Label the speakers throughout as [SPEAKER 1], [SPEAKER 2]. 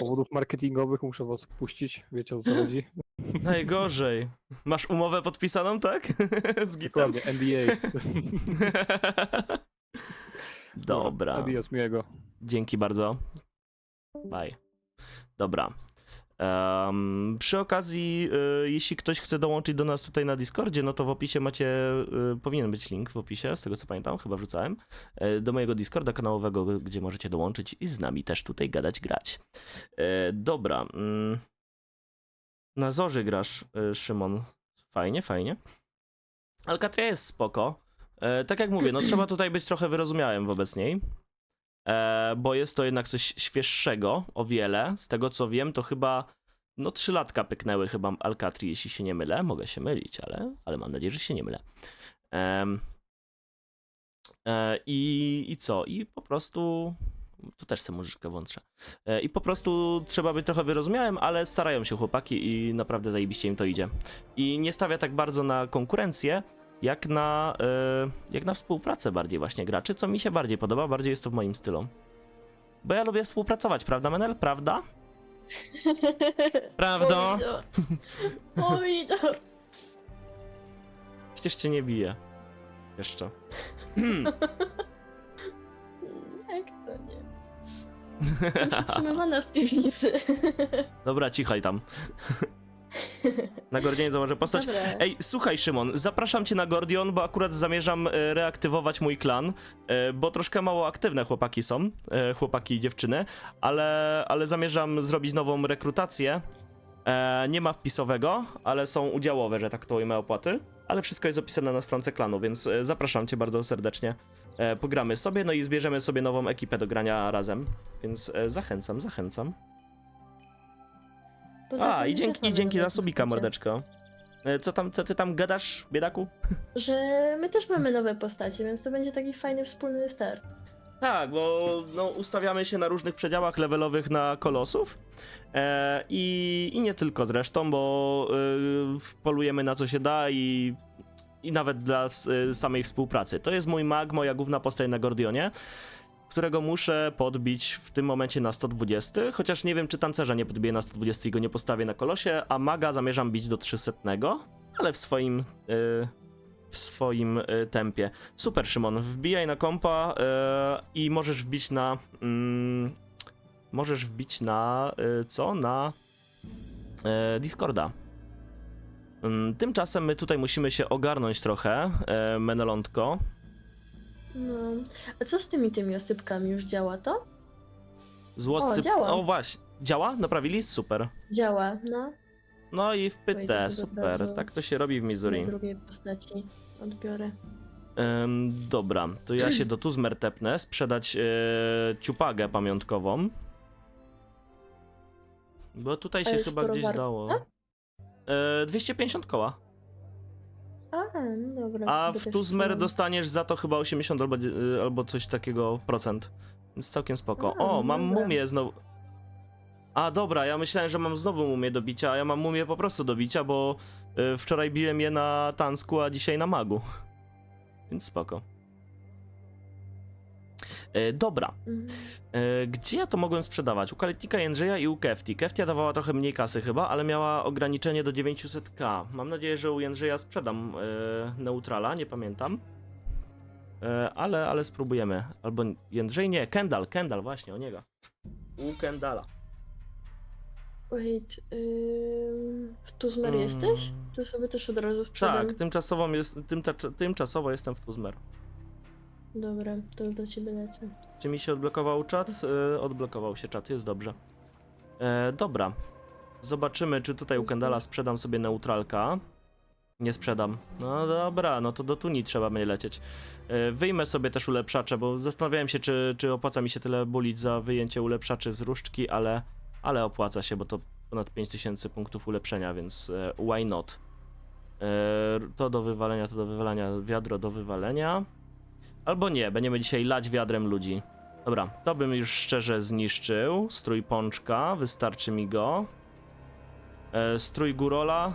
[SPEAKER 1] powodów marketingowych muszę was puścić, wiecie o co chodzi.
[SPEAKER 2] Najgorzej. Masz umowę podpisaną, tak? Z gitem?
[SPEAKER 1] Dokładnie, NBA.
[SPEAKER 2] Dobra.
[SPEAKER 1] Adios, miłego.
[SPEAKER 2] Dzięki bardzo. Bye. Dobra. Em, przy okazji, y, jeśli ktoś chce dołączyć do nas tutaj na Discordzie, no to w opisie macie, y, powinien być link w opisie, z tego co pamiętam, chyba wrzucałem, y, do mojego Discorda kanałowego, gdzie możecie dołączyć i z nami też tutaj gadać, grać. Dobra. Mm. Na Zorzy grasz, Szymon. Fajnie, fajnie. Alcatria jest spoko. E, tak jak mówię, no trzeba tutaj być trochę wyrozumiałym wobec niej. E, bo jest to jednak coś świeższego o wiele. Z tego co wiem, to chyba no trzy latka pyknęły chyba Alcatri, jeśli się nie mylę. Mogę się mylić, ale, ale mam nadzieję, że się nie mylę. E, i, I co? I po prostu... Tu też sobie muzyczkę włączę. E, I po prostu trzeba być trochę wyrozumiałym, ale starają się chłopaki i naprawdę zajebiście im to idzie. I nie stawia tak bardzo na konkurencję, jak na, e, jak na współpracę bardziej właśnie graczy, co mi się bardziej podoba, bardziej jest to w moim stylu. Bo ja lubię współpracować, prawda Menel? Prawda? Prawda?
[SPEAKER 3] Oj, no.
[SPEAKER 2] Przecież cię nie bije. Jeszcze.
[SPEAKER 3] Jak to nie? Jestem przetrzymywana w piwnicy.
[SPEAKER 2] Dobra, cichaj tam. Na Gordianie założę postać.
[SPEAKER 3] Dobra.
[SPEAKER 2] Ej, słuchaj Szymon, zapraszam cię na Gordion, bo akurat zamierzam e, reaktywować mój klan, e, bo troszkę mało aktywne chłopaki są, e, chłopaki i dziewczyny, ale, ale zamierzam zrobić nową rekrutację. E, nie ma wpisowego, ale są udziałowe, że tak to ujmę opłaty, ale wszystko jest opisane na stronce klanu, więc e, zapraszam cię bardzo serdecznie. E, pogramy sobie, no i zbierzemy sobie nową ekipę do grania razem, więc e, zachęcam, zachęcam.
[SPEAKER 3] Poza
[SPEAKER 2] A,
[SPEAKER 3] tym
[SPEAKER 2] i dzięki, i dzięki za subika,
[SPEAKER 3] postacie.
[SPEAKER 2] mordeczko. E, Co tam, co ty tam gadasz, biedaku?
[SPEAKER 3] Że my też mamy nowe postacie, więc to będzie taki fajny wspólny start.
[SPEAKER 2] Tak, bo no, ustawiamy się na różnych przedziałach levelowych na kolosów e, i, i nie tylko zresztą, bo y, polujemy na co się da i, i nawet dla y, samej współpracy. To jest mój mag, moja główna postać na Gordionie, którego muszę podbić w tym momencie na 120, chociaż nie wiem czy tancerza nie podbiję na 120 i go nie postawię na kolosie, a maga zamierzam bić do 300, ale w swoim... Y, w swoim y, tempie. Super, Szymon. Wbijaj na kompa y, i możesz wbić na. Mm, możesz wbić na. Y, co? Na. Y, Discorda. Ym, tymczasem my tutaj musimy się ogarnąć trochę, y, Menelątko.
[SPEAKER 3] No. A co z tymi tymi osypkami? Już działa to?
[SPEAKER 2] Złoscy.
[SPEAKER 3] O, działa.
[SPEAKER 2] O, właśnie. Działa? Naprawili? Super.
[SPEAKER 3] Działa, no.
[SPEAKER 2] No i w
[SPEAKER 3] Wejdę
[SPEAKER 2] pytę,
[SPEAKER 3] sobie od
[SPEAKER 2] super.
[SPEAKER 3] razu
[SPEAKER 2] Tak to się robi w
[SPEAKER 3] Na
[SPEAKER 2] Missouri.
[SPEAKER 3] drugiej postaci odbiorę.
[SPEAKER 2] Ym, dobra, to ja się do Tuzmer tepnę, sprzedać e, ciupagę pamiątkową. Bo tutaj
[SPEAKER 3] A
[SPEAKER 2] się
[SPEAKER 3] jest
[SPEAKER 2] chyba
[SPEAKER 3] sporo
[SPEAKER 2] gdzieś dało. E, 250 koła.
[SPEAKER 3] A, no dobra.
[SPEAKER 2] A
[SPEAKER 3] sobie
[SPEAKER 2] w Tuzmer dostaniesz za to chyba 80 albo, e, albo coś takiego procent. Więc całkiem spoko.
[SPEAKER 3] A,
[SPEAKER 2] O, mam
[SPEAKER 3] dobra.
[SPEAKER 2] mumię znowu. A dobra, ja myślałem, że mam znowu mumię do bicia, a ja mam mumię po prostu do bicia, bo e, wczoraj biłem je na Tansku, a dzisiaj na Magu. Więc spoko. E, dobra,
[SPEAKER 3] Mhm.
[SPEAKER 2] e, gdzie ja to mogłem sprzedawać? U Kalitnika Jędrzeja i u Kefti. Keftia dawała trochę mniej kasy chyba, ale miała ograniczenie do 900k. Mam nadzieję, że u Jędrzeja sprzedam e, neutrala, nie pamiętam. Ale, ale spróbujemy. Albo Jędrzej nie, Kendall, Kendall właśnie, o niego. U Kendala.
[SPEAKER 3] Wait, ym, w Tuzmer
[SPEAKER 2] Mm.
[SPEAKER 3] jesteś? To sobie też od razu sprzedam.
[SPEAKER 2] Tak, tymczasowo, jest, tymta, tymczasowo jestem w Tuzmer.
[SPEAKER 3] Dobra, to do ciebie lecę.
[SPEAKER 2] Czy mi się odblokował czat? E, odblokował się czat, jest dobrze. E, dobra. Zobaczymy, czy tutaj u Kendala sprzedam sobie neutralka. Nie sprzedam. No dobra, no to do Tuni trzeba będzie lecieć. E, wyjmę sobie też ulepszacze, bo zastanawiałem się, czy, czy opłaca mi się tyle bulić za wyjęcie ulepszaczy z różdżki, ale, ale opłaca się, bo to ponad 5000 punktów ulepszenia, więc e, why not? E, to do wywalenia, to do wywalenia, wiadro do wywalenia. Albo nie, będziemy dzisiaj lać wiadrem ludzi. Dobra, to bym już szczerze zniszczył. Strój pączka, wystarczy mi go. E, strój górola.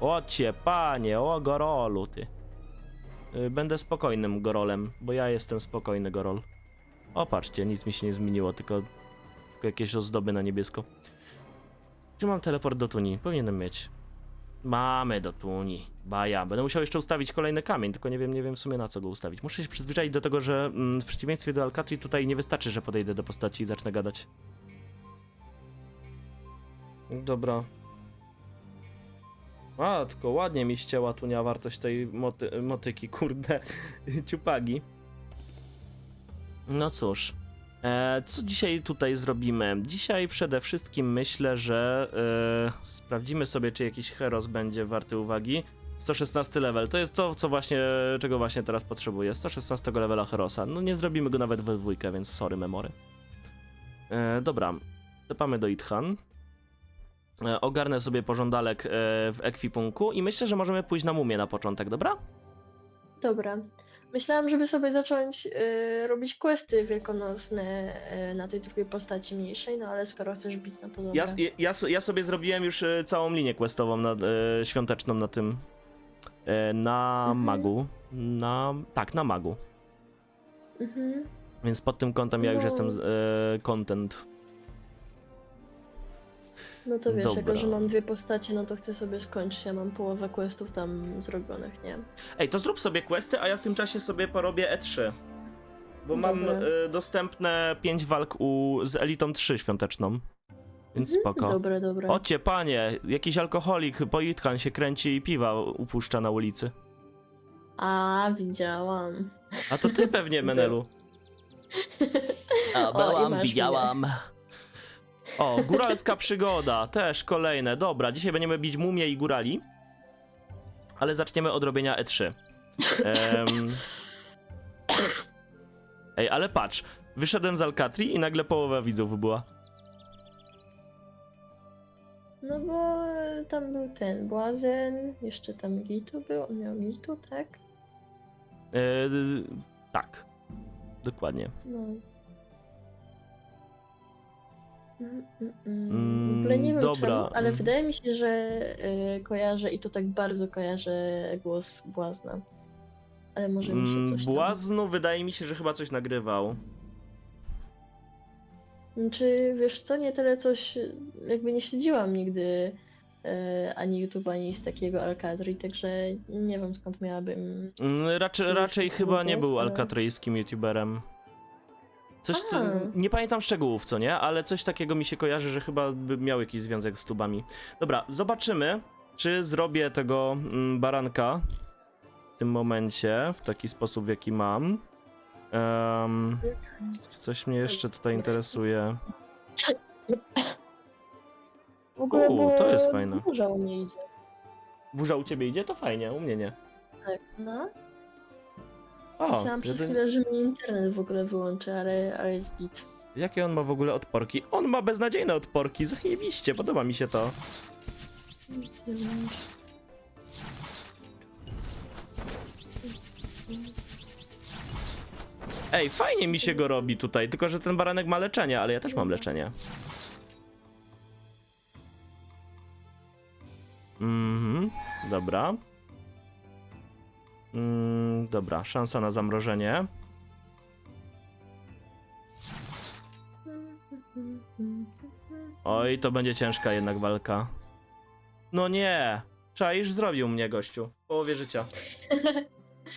[SPEAKER 2] O cie, panie, o gorolu ty. E, będę spokojnym gorolem, bo ja jestem spokojny gorol. O, patrzcie, nic mi się nie zmieniło, tylko, tylko jakieś ozdoby na niebiesko. Czy mam teleport do Tuni? Powinienem mieć. Mamy do Tuni. Baja. Będę musiał jeszcze ustawić kolejny kamień, tylko nie wiem, nie wiem w sumie na co go ustawić. Muszę się przyzwyczaić do tego, że mm, w przeciwieństwie do Alcatri tutaj nie wystarczy, że podejdę do postaci i zacznę gadać. Dobra. A, tylko ładnie mi ścięła Tunia wartość tej moty motyki, kurde. Ciupagi. No cóż. E, co dzisiaj tutaj zrobimy? Dzisiaj przede wszystkim myślę, że e, sprawdzimy sobie, czy jakiś heros będzie warty uwagi. 116 level, to jest to, co właśnie, czego właśnie teraz potrzebuję. 116 levela herosa. No nie zrobimy go nawet we dwójkę, więc sorry memory. E, dobra, tepamy do Ithan. Ogarnę sobie porządalek e, w ekwipunku i myślę, że możemy pójść na mumię na początek, dobra?
[SPEAKER 3] Dobra. Myślałam, żeby sobie zacząć y, robić questy wielkanocne y, na tej drugiej postaci mniejszej, no ale skoro chcesz bić, no to dobra.
[SPEAKER 2] Ja, ja, ja sobie zrobiłem już e, całą linię questową na, e, świąteczną na tym. E, na
[SPEAKER 3] Mhm.
[SPEAKER 2] magu. Na. Tak, na magu.
[SPEAKER 3] Mhm.
[SPEAKER 2] Więc pod tym kątem ja już
[SPEAKER 3] No.
[SPEAKER 2] jestem z- e, content.
[SPEAKER 3] No to wiesz,
[SPEAKER 2] Dobra.
[SPEAKER 3] jako że mam dwie postacie, no to chcę sobie skończyć. Ja mam połowę questów tam zrobionych, nie?
[SPEAKER 2] Ej, to zrób sobie questy, a ja w tym czasie sobie porobię E3. Bo mam
[SPEAKER 3] Dobra.
[SPEAKER 2] e, dostępne 5 walk u, z Elitą 3 świąteczną. Więc spoko.
[SPEAKER 3] Dobra, dobra.
[SPEAKER 2] Ocie, panie, jakiś alkoholik, Poitkan się kręci i piwa upuszcza na ulicy.
[SPEAKER 3] A, widziałam.
[SPEAKER 2] A to ty pewnie, Menelu. A,
[SPEAKER 3] O, i
[SPEAKER 2] byłam,
[SPEAKER 3] masz
[SPEAKER 2] widziałam. O, góralska przygoda, też kolejne. Dobra, dzisiaj będziemy bić mumie i górali. Ale zaczniemy od robienia E3. Em... Ej, ale patrz, wyszedłem z Alcatri i nagle połowa widzów była.
[SPEAKER 3] No bo tam był ten Błazen, jeszcze tam Gitu był, on miał Gitu, tak?
[SPEAKER 2] E, tak, dokładnie.
[SPEAKER 3] No. Mm, mm, mm.
[SPEAKER 2] Mm,
[SPEAKER 3] W ogóle nie wiem
[SPEAKER 2] dobra.
[SPEAKER 3] czemu, ale
[SPEAKER 2] Mm.
[SPEAKER 3] wydaje mi się, że y, kojarzę i to tak bardzo kojarzę głos Błazna. Ale może mi się
[SPEAKER 2] Mm,
[SPEAKER 3] coś tam...
[SPEAKER 2] Błaznu wydaje mi się, że chyba coś nagrywał.
[SPEAKER 3] Czy wiesz co, nie tyle coś, jakby nie śledziłam nigdy e, ani YouTube, ani z takiego Alcatri, także nie wiem skąd miałabym...
[SPEAKER 2] Mm, Raczej, raczej chyba nie był alkatryjskim youtuberem. Coś, co, nie pamiętam szczegółów, co nie, ale coś takiego mi się kojarzy, że chyba by miał jakiś związek z tubami. Dobra, zobaczymy, czy zrobię tego mm, baranka w tym momencie, w taki sposób, w jaki mam. Em, coś mnie jeszcze tutaj interesuje.
[SPEAKER 3] W ogóle,
[SPEAKER 2] U, to jest fajne.
[SPEAKER 3] burza u mnie idzie.
[SPEAKER 2] Burza u ciebie idzie? To fajnie, u mnie nie.
[SPEAKER 3] Tak, no.
[SPEAKER 2] O,
[SPEAKER 3] Myślałam przez chwilę, że mnie internet w ogóle wyłączy, ale, ale jest git.
[SPEAKER 2] jakie on ma w ogóle odporki? On ma beznadziejne odporki, zajebiście, podoba mi się to.
[SPEAKER 3] Nic nie wiem.
[SPEAKER 2] Ej, fajnie mi się go robi tutaj, tylko że ten baranek ma leczenie, ale ja też mam leczenie. Mhm, dobra. Mm, dobra, szansa na zamrożenie. Oj, to będzie ciężka jednak walka. No nie! Czaisz, zrobił mnie gościu. W połowie życia.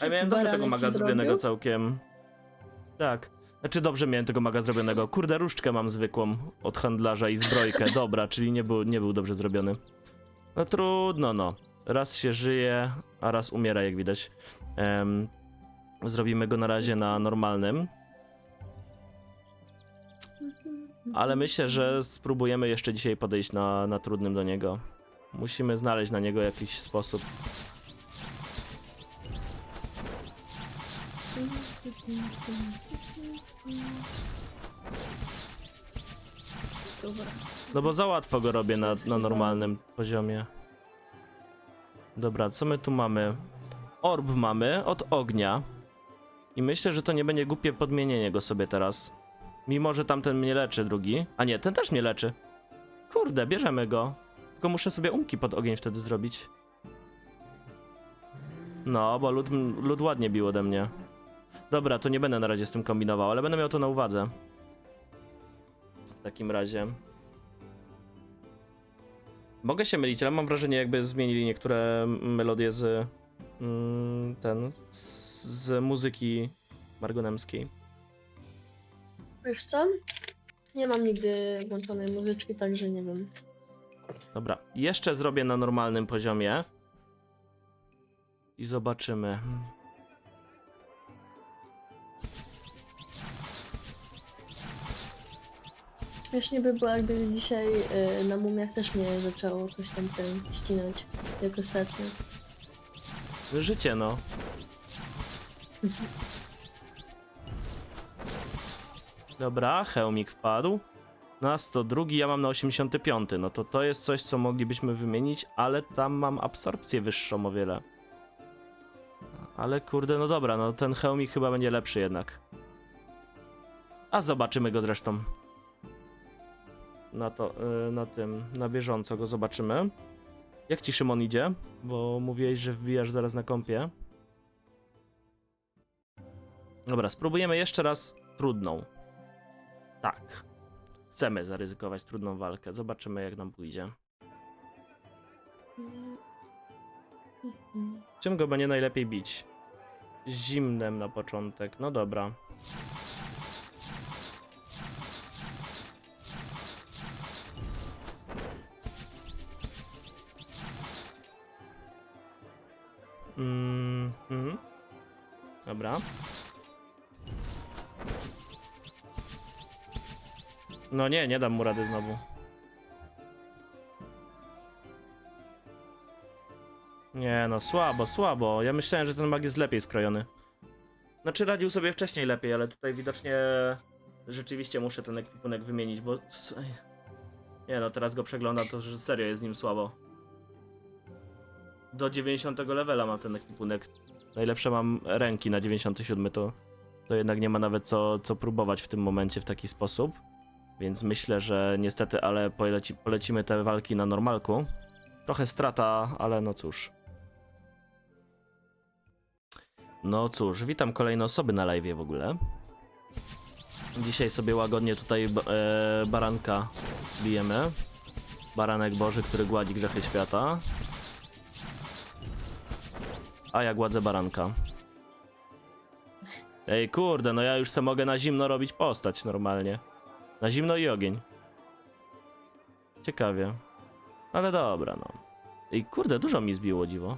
[SPEAKER 2] A ja miałem dobrze
[SPEAKER 3] Baranek
[SPEAKER 2] tego
[SPEAKER 3] ci
[SPEAKER 2] maga zrobionego całkiem. Tak. Znaczy dobrze miałem tego maga zrobionego. Kurde, różdżkę mam zwykłą od handlarza i zbrojkę. Dobra, czyli nie był, nie był dobrze zrobiony. No trudno, no. Raz się żyje, a raz umiera, jak widać. Em, zrobimy go na razie na normalnym. Ale myślę, że spróbujemy jeszcze dzisiaj podejść na, na trudnym do niego. Musimy znaleźć na niego jakiś sposób. No bo za łatwo go robię na, na normalnym poziomie. Dobra, co my tu mamy? Orb mamy od ognia. I myślę, że to nie będzie głupie podmienienie go sobie teraz. Mimo, że tamten mnie leczy drugi. A nie, ten też mnie leczy. Kurde, bierzemy go. Tylko muszę sobie umki pod ogień wtedy zrobić. No, bo lud, lud ładnie bił ode mnie. Dobra, to nie będę na razie z tym kombinował, ale będę miał to na uwadze. w takim razie. Mogę się mylić, ale mam wrażenie, jakby zmienili niektóre melodie z mm, ten z, z muzyki margonemskiej.
[SPEAKER 3] Wiesz co? Nie mam nigdy włączonej muzyczki, także nie wiem.
[SPEAKER 2] Dobra, jeszcze zrobię na normalnym poziomie. I zobaczymy.
[SPEAKER 3] Śmiesznie by było, jakby dzisiaj y, na mumiach też mnie zaczęło coś tam ten ścinać, jak ostatnio.
[SPEAKER 2] Życie, no. Dobra, hełmik wpadł. Na 102, ja mam na 85. No to to jest coś, co moglibyśmy wymienić, ale tam mam absorpcję wyższą o wiele. Ale kurde, no dobra, no ten hełmik chyba będzie lepszy jednak. A zobaczymy go zresztą. Na to, y, na tym, na bieżąco go zobaczymy. Jak ci Szymon idzie? Bo mówiłeś, że wbijasz zaraz na kompie. Dobra, spróbujemy jeszcze raz trudną. Tak. Chcemy zaryzykować trudną walkę. Zobaczymy, jak nam pójdzie. Czym go będzie najlepiej bić? Zimnem na początek. No dobra. Mhm. Dobra. No nie, nie dam mu rady znowu. Nie no, słabo, słabo. Ja myślałem, że ten mag jest lepiej skrojony. Znaczy radził sobie wcześniej lepiej, ale tutaj widocznie rzeczywiście muszę ten ekwipunek wymienić, bo... Nie no, teraz go przeglądam, to że serio jest z nim słabo. Do 90 levela mam ten ekwipunek. Najlepsze mam ręki na 97, to, to jednak nie ma nawet co, co próbować w tym momencie w taki sposób. Więc myślę, że niestety, ale poleci, polecimy te walki na normalku. Trochę strata, ale no cóż. No cóż, witam kolejne osoby na live w ogóle. Dzisiaj sobie łagodnie tutaj e, baranka bijemy. Baranek Boży, który gładzi grzechy świata. A ja gładzę baranka. Ej, kurde, no ja już se mogę na zimno robić postać normalnie. Na zimno i ogień. Ciekawie. Ale dobra, no. Ej, kurde, dużo mi zbiło dziwo.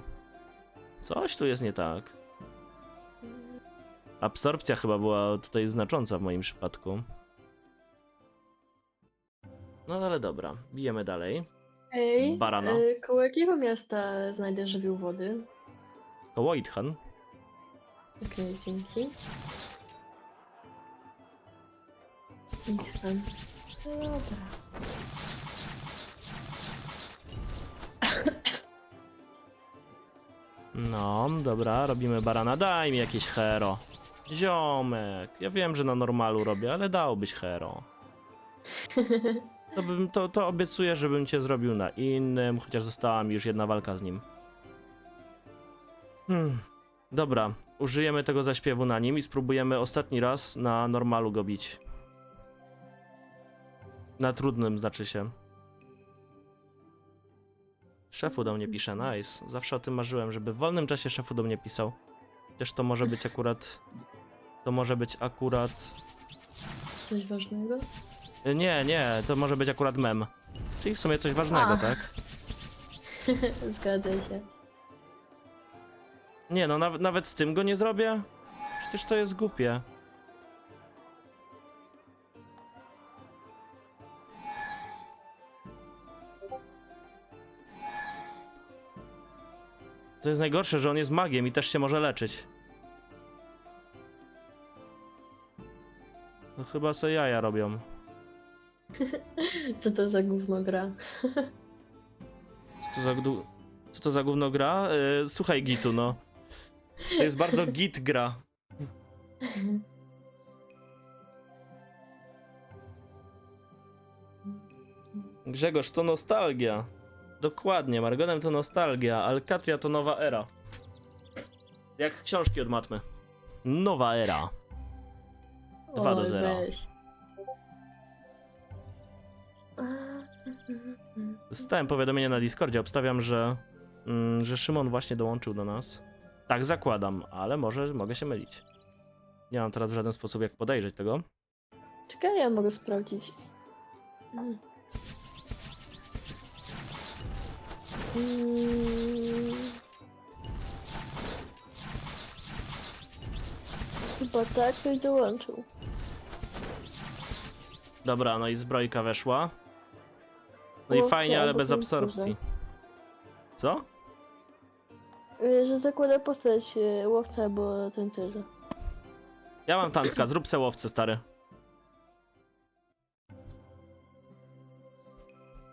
[SPEAKER 2] Coś tu jest nie tak. Absorpcja chyba była tutaj znacząca w moim przypadku. No ale dobra, bijemy dalej.
[SPEAKER 3] Ej,
[SPEAKER 2] Barana.
[SPEAKER 3] y, koło jakiego miasta znajdę żywioł wody?
[SPEAKER 2] Ithan.
[SPEAKER 3] Okej, dzięki. Idź tam. No dobra.
[SPEAKER 2] No, dobra, robimy barana. Daj mi jakieś hero. Ziomek. Ja wiem, że na normalu robię, ale dałbyś hero. To, bym, to, to obiecuję, żebym cię zrobił na innym, chociaż została mi już jedna walka z nim. Hmm. Dobra, użyjemy tego zaśpiewu na nim i spróbujemy ostatni raz na normalu go bić. Na trudnym znaczy się. Szefu do mnie pisze, nice. Zawsze o tym marzyłem, żeby w wolnym czasie szefu do mnie pisał. Też to może być akurat... To może być akurat...
[SPEAKER 3] Coś ważnego?
[SPEAKER 2] Nie, nie, to może być akurat mem. Czyli w sumie coś ważnego,
[SPEAKER 3] A.
[SPEAKER 2] tak?
[SPEAKER 3] Zgadzaj się.
[SPEAKER 2] Nie no, naw nawet z tym go nie zrobię? Przecież to jest głupie. To jest najgorsze, że on jest magiem i też się może leczyć. No chyba se jaja robią.
[SPEAKER 3] Co to za gówno gra?
[SPEAKER 2] Co to za, gdu- co to za gówno gra? Yy, słuchaj Gitu, no. To jest bardzo git gra. Grzegorz, to nostalgia. Dokładnie, Margonem to nostalgia, Alcatria to nowa era. Jak książki od matmy. Nowa era. Dwa do
[SPEAKER 3] Oj,
[SPEAKER 2] zera.
[SPEAKER 3] weź.
[SPEAKER 2] Dostałem powiadomienie na Discordzie, obstawiam, że, mm, że Szymon właśnie dołączył do nas. Tak zakładam, ale może mogę się mylić. Nie mam teraz w żaden sposób jak podejrzeć tego.
[SPEAKER 3] Czekaj, ja mogę sprawdzić. Mm. Mm. Chyba tak, ktoś dołączył.
[SPEAKER 2] Dobra, no i zbrojka weszła. No i fajnie, ale bez absorpcji. Co?
[SPEAKER 3] Y, Że zakłada postać y, łowca albo tancerza.
[SPEAKER 2] Ja mam tancka, zrób se łowcę, stary.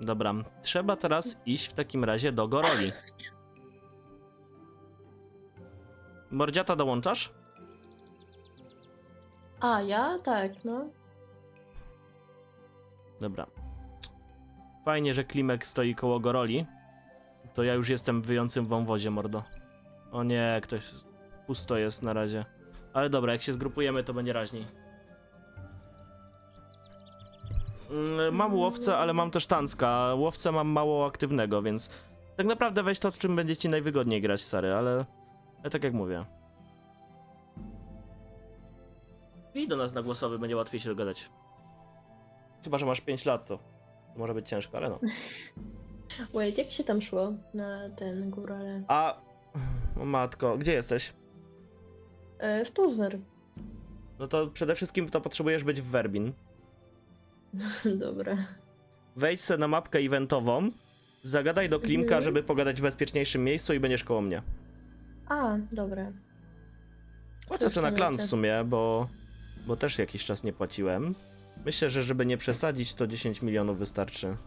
[SPEAKER 2] Dobra, trzeba teraz iść w takim razie do Goroli. Mordziata dołączasz?
[SPEAKER 3] A, ja? Tak, no.
[SPEAKER 2] Dobra. Fajnie, że Klimek stoi koło Goroli. To ja już jestem w wyjącym wąwozie, mordo. O nie, ktoś... Pusto jest na razie. Ale dobra, jak się zgrupujemy, to będzie raźniej. Mm, Mam łowcę, ale mam też tancka. Łowcę mam mało aktywnego, więc... Tak naprawdę weź to, w czym będzie ci najwygodniej grać, stary, ale... Ale tak jak mówię. I do nas na głosowy, będzie łatwiej się dogadać. Chyba, że masz 5 lat, to może być ciężko, ale no.
[SPEAKER 3] Wait, jak się tam szło na ten górale?
[SPEAKER 2] A... O matko, gdzie jesteś?
[SPEAKER 3] E, w Tuzmer.
[SPEAKER 2] No to przede wszystkim to potrzebujesz być w Werbin.
[SPEAKER 3] Dobra.
[SPEAKER 2] Wejdź se na mapkę eventową, zagadaj do Klimka,
[SPEAKER 3] Mhm.
[SPEAKER 2] żeby pogadać w bezpieczniejszym miejscu i będziesz koło mnie.
[SPEAKER 3] A, dobra.
[SPEAKER 2] Płacę sobie na klan w sumie, bo, bo też jakiś czas nie płaciłem. Myślę, że żeby nie przesadzić, to 10 milionów wystarczy.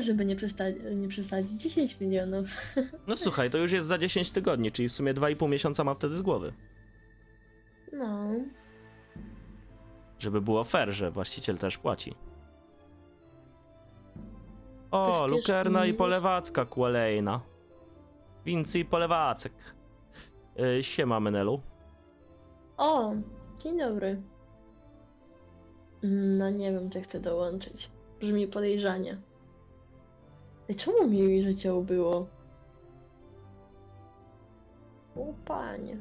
[SPEAKER 3] Żeby nie, przesta- nie przesadzić, 10 milionów.
[SPEAKER 2] No słuchaj, to już jest za 10 tygodni, czyli w sumie 2,5 miesiąca ma wtedy z głowy.
[SPEAKER 3] No.
[SPEAKER 2] Żeby było fair, że właściciel też płaci. O,
[SPEAKER 3] Bezpieczny
[SPEAKER 2] Lukerna i. Polewacka kolejna. Wincy i Polewacek. Yy, siema, Menelu.
[SPEAKER 3] O, dzień dobry. Mm, No nie wiem, czy chcę dołączyć. Brzmi podejrzanie. Ej, czemu mi życie ubyło? O panie.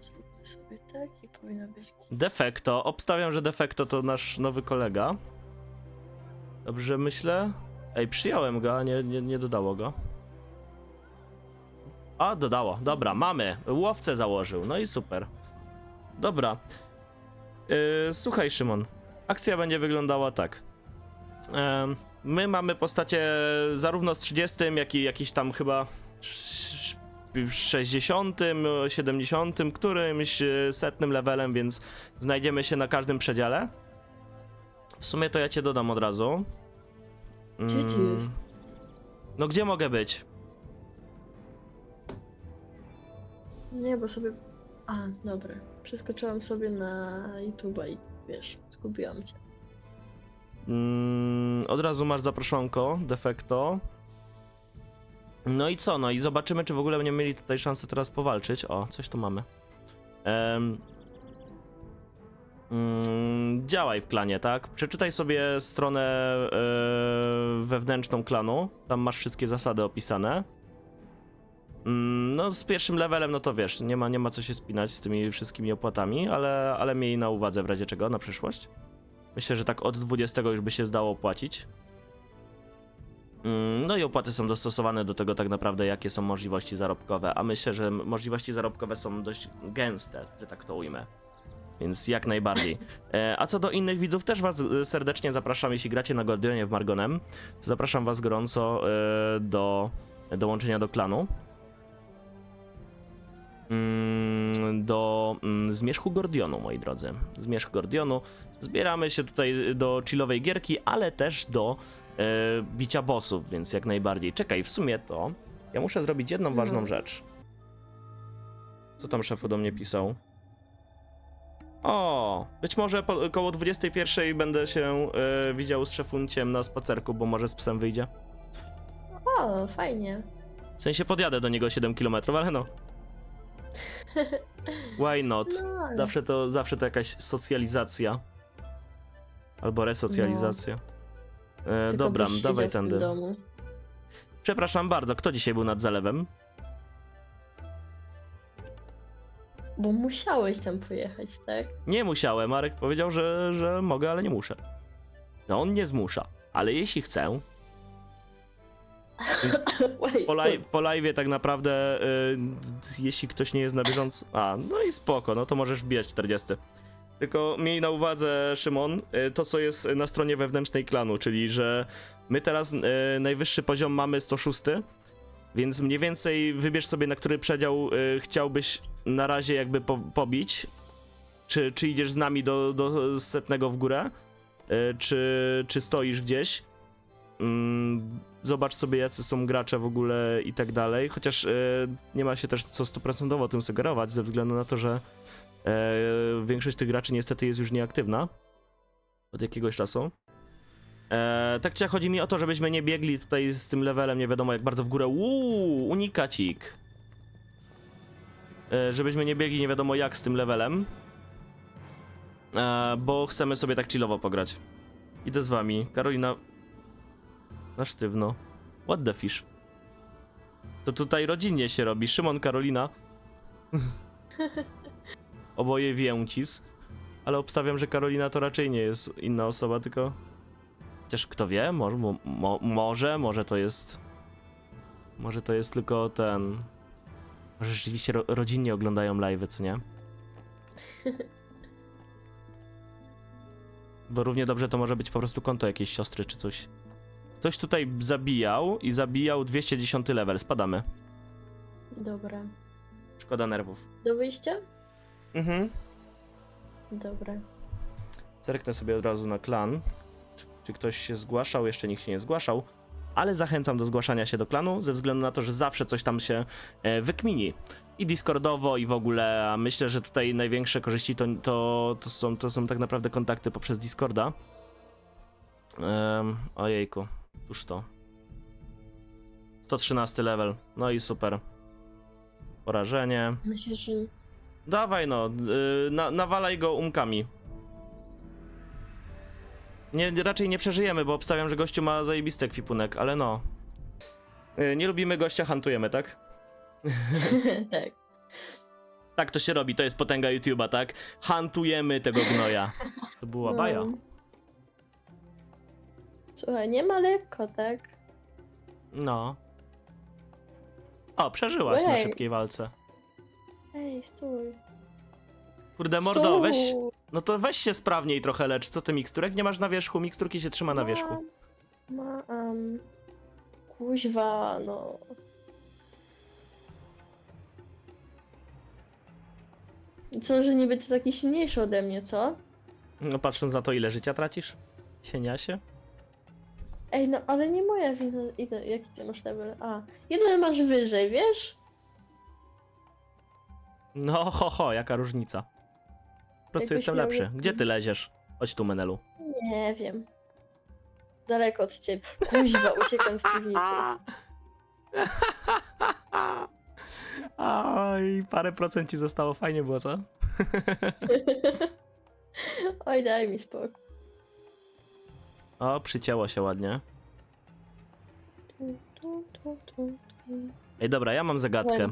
[SPEAKER 3] Zróbmy sobie tak i powinno być.
[SPEAKER 2] Defekto. Obstawiam, że Defekto to nasz nowy kolega. Dobrze myślę? Ej, przyjąłem go, a nie, nie, nie dodało go. A, dodało. Dobra, mamy. Łowcę założył. No i super. Dobra. Yy, słuchaj, Szymon. Akcja będzie wyglądała tak. My mamy postacie zarówno z 30, jak i jakiś tam chyba sz- 60, 70, którymś e, setnym levelem, więc znajdziemy się na każdym przedziale. W sumie to ja cię dodam od razu.
[SPEAKER 3] Gdzie ty
[SPEAKER 2] Mm,
[SPEAKER 3] jest?
[SPEAKER 2] No gdzie mogę być?
[SPEAKER 3] Nie, bo sobie... A, dobra. Przeskoczyłam sobie na YouTube'a i wiesz, zgubiłam cię.
[SPEAKER 2] Mm, od razu masz zaproszonko, defekto. No i co? No i zobaczymy, czy w ogóle będziemy mieli tutaj szansę teraz powalczyć. O, coś tu mamy. Mm, działaj w klanie, tak? Przeczytaj sobie stronę e, wewnętrzną klanu. Tam masz wszystkie zasady opisane. Mm, no, z pierwszym levelem, no to wiesz, nie ma, nie ma co się spinać z tymi wszystkimi opłatami, ale, ale miej na uwadze w razie czego na przyszłość. Myślę, że tak od 20 już by się zdało płacić. Mm, No i opłaty są dostosowane do tego tak naprawdę, jakie są możliwości zarobkowe, a myślę, że możliwości zarobkowe są dość gęste, że tak to ujmę. Więc jak najbardziej. E, A co do innych widzów, też was e, serdecznie zapraszam, jeśli gracie na Guardianie w Margonem, zapraszam was gorąco e, do dołączenia do klanu. Mm, Do mm, Zmierzchu Gordionu, moi drodzy. Zmierzch Gordionu. Zbieramy się tutaj do chillowej gierki, ale też do e, bicia bossów, więc jak najbardziej. Czekaj, w sumie to ja muszę zrobić jedną
[SPEAKER 3] No.
[SPEAKER 2] ważną rzecz. Co tam szefu do mnie pisał? O, być może po, koło 21 będę się e, widział z szefunciem na spacerku, bo może z psem wyjdzie.
[SPEAKER 3] O, fajnie.
[SPEAKER 2] W sensie podjadę do niego 7 km, ale no. Why not?
[SPEAKER 3] No.
[SPEAKER 2] Zawsze to, zawsze to jakaś socjalizacja. Albo resocjalizacja. E,
[SPEAKER 3] Tylko
[SPEAKER 2] dobra,
[SPEAKER 3] byś
[SPEAKER 2] dawaj
[SPEAKER 3] siedział w tym
[SPEAKER 2] tędy.
[SPEAKER 3] domu.
[SPEAKER 2] Przepraszam bardzo, kto dzisiaj był nad zalewem?
[SPEAKER 3] Bo musiałeś tam pojechać, tak?
[SPEAKER 2] Nie musiałem, Marek powiedział, że, że mogę, ale nie muszę. No on nie zmusza, ale jeśli chcę, Więc po, live, po live tak naprawdę, y, jeśli ktoś nie jest na bieżąco, a no i spoko, no to możesz wbijać 40. Tylko miej na uwadze, Szymon, y, to co jest na stronie wewnętrznej klanu, czyli że my teraz y, najwyższy poziom mamy 106, więc mniej więcej wybierz sobie, na który przedział y, chciałbyś na razie jakby po, pobić. Czy, czy idziesz z nami do, do setnego w górę, y, czy, czy stoisz gdzieś. Mm, zobacz sobie, jacy są gracze w ogóle i tak dalej. Chociaż y, nie ma się też co stuprocentowo tym sugerować, ze względu na to, że e, większość tych graczy niestety jest już nieaktywna od jakiegoś czasu. E, tak czy chodzi mi o to, żebyśmy nie biegli tutaj z tym levelem, nie wiadomo jak bardzo w górę. Uuu, unikacik. E, żebyśmy nie biegli nie wiadomo jak z tym levelem. E, bo chcemy sobie tak chillowo pograć. Idę z wami. Karolina. Na sztywno. What the fish? To tutaj rodzinnie się robi. Szymon, Karolina. Oboje więcis. Ale obstawiam, że Karolina to raczej nie jest inna osoba, tylko. Chociaż kto wie, może, mo, mo, może, może to jest. Może to jest tylko ten. Może rzeczywiście ro, rodzinnie oglądają live, co nie? Bo równie dobrze to może być po prostu konto jakiejś siostry czy coś. Ktoś tutaj zabijał i zabijał 210 level. Spadamy.
[SPEAKER 3] Dobra.
[SPEAKER 2] Szkoda nerwów.
[SPEAKER 3] Do wyjścia?
[SPEAKER 2] Mhm.
[SPEAKER 3] Dobra.
[SPEAKER 2] Zerknę sobie od razu na klan. Czy, czy ktoś się zgłaszał? Jeszcze nikt się nie zgłaszał. Ale zachęcam do zgłaszania się do klanu, ze względu na to, że zawsze coś tam się e, wykmini. I Discordowo, i w ogóle. A myślę, że tutaj największe korzyści to, to, to, są, to są tak naprawdę kontakty poprzez Discorda. Um, ojejku, tuż to. 113 level. No i super. Porażenie.
[SPEAKER 3] Myślisz, że...
[SPEAKER 2] Dawaj no, yy, na, nawalaj go umkami. Nie, raczej nie przeżyjemy, bo obstawiam, że gościu ma zajebisty ekwipunek, ale no. Yy, nie lubimy gościa, hantujemy, tak?
[SPEAKER 3] tak.
[SPEAKER 2] Tak to się robi, to jest potęga YouTube'a, tak? Hantujemy tego gnoja. To była baja.
[SPEAKER 3] Słuchaj, nie ma lekko, tak?
[SPEAKER 2] No. O, przeżyłaś na szybkiej walce.
[SPEAKER 3] Ej, stój.
[SPEAKER 2] Kurde mordo, weź,
[SPEAKER 3] Stój.
[SPEAKER 2] no to weź się sprawniej trochę lecz. Co ty miksturek nie masz na wierzchu? Miksturki się trzyma na wierzchu.
[SPEAKER 3] Ma, um, kuźwa, no. Co, że niby ty taki silniejszy ode mnie, co?
[SPEAKER 2] No patrząc na to, ile życia tracisz? Cieniasie?
[SPEAKER 3] Ej, no ale nie moja wina. Ile, jaki ty masz level? A, jeden masz wyżej, wiesz?
[SPEAKER 2] No, ho, ho, jaka różnica. Po prostu
[SPEAKER 3] Jakbyś
[SPEAKER 2] jestem
[SPEAKER 3] miał
[SPEAKER 2] lepszy. Gdzie ty leziesz? Chodź tu, Menelu.
[SPEAKER 3] Nie wiem. Daleko od ciebie. Kuźwa, uciekam z piwnicy.
[SPEAKER 2] Oj, parę procent ci zostało, fajnie było, co?
[SPEAKER 3] Oj, daj mi spokój.
[SPEAKER 2] O, przycięło się ładnie. Ej, dobra, ja mam zagadkę.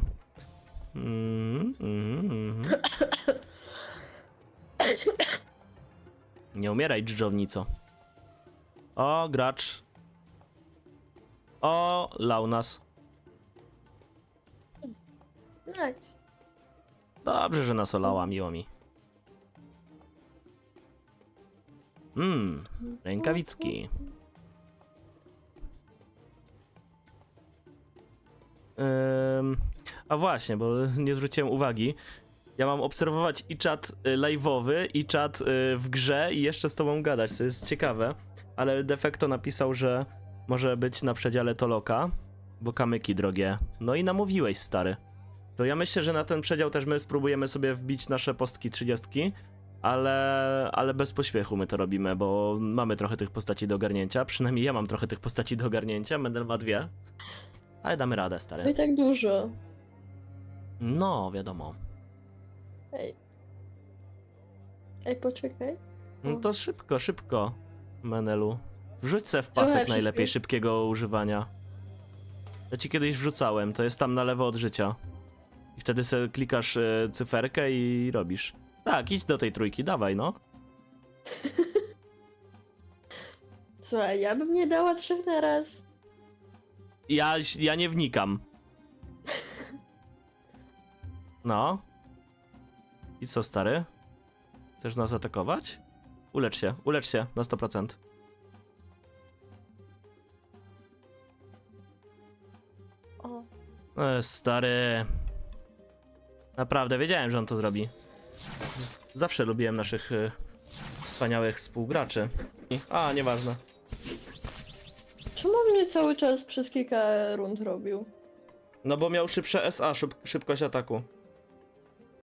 [SPEAKER 2] Mm, mm, mm. Nie umieraj, dżdżownico. O, gracz. O, Launas.
[SPEAKER 3] Nice.
[SPEAKER 2] Dobrze, że nas olała, miło mi. Mmm, rękawicki. A właśnie, bo nie zwróciłem uwagi. Ja mam obserwować i czat y, live'owy, i czat y, w grze, i jeszcze z tobą gadać, co jest ciekawe. Ale Defecto napisał, że może być na przedziale Toloka, bo kamyki drogie. No i namówiłeś, stary. To ja myślę, że na ten przedział też my spróbujemy sobie wbić nasze postki 30, ale, ale bez pośpiechu my to robimy, bo mamy trochę tych postaci do ogarnięcia. Przynajmniej ja mam trochę tych postaci do ogarnięcia, Mendel ma dwie. Ale damy radę,
[SPEAKER 3] No i
[SPEAKER 2] stary.
[SPEAKER 3] tak dużo.
[SPEAKER 2] No, wiadomo.
[SPEAKER 3] Ej. Ej, poczekaj.
[SPEAKER 2] No to szybko, szybko, Menelu. Wrzuć se w pasek
[SPEAKER 3] Trochę
[SPEAKER 2] najlepiej
[SPEAKER 3] przyspiesz-
[SPEAKER 2] szybkiego używania. Ja ci kiedyś wrzucałem, to jest tam na lewo od życia. I wtedy sobie klikasz e, cyferkę i robisz. Tak, idź do tej trójki, dawaj no.
[SPEAKER 3] Słuchaj, ja bym nie dała trzech na raz.
[SPEAKER 2] Ja, ja nie wnikam. No. I co, stary? Chcesz nas atakować? Ulecz się, ulecz się na 100%.
[SPEAKER 3] O,
[SPEAKER 2] E, stary. Naprawdę, wiedziałem, że on to zrobi. Zawsze lubiłem naszych y, wspaniałych współgraczy. A, nieważne.
[SPEAKER 3] czemu mnie cały czas przez kilka rund robił?
[SPEAKER 2] No bo miał szybsze SA, szyb, szybkość ataku.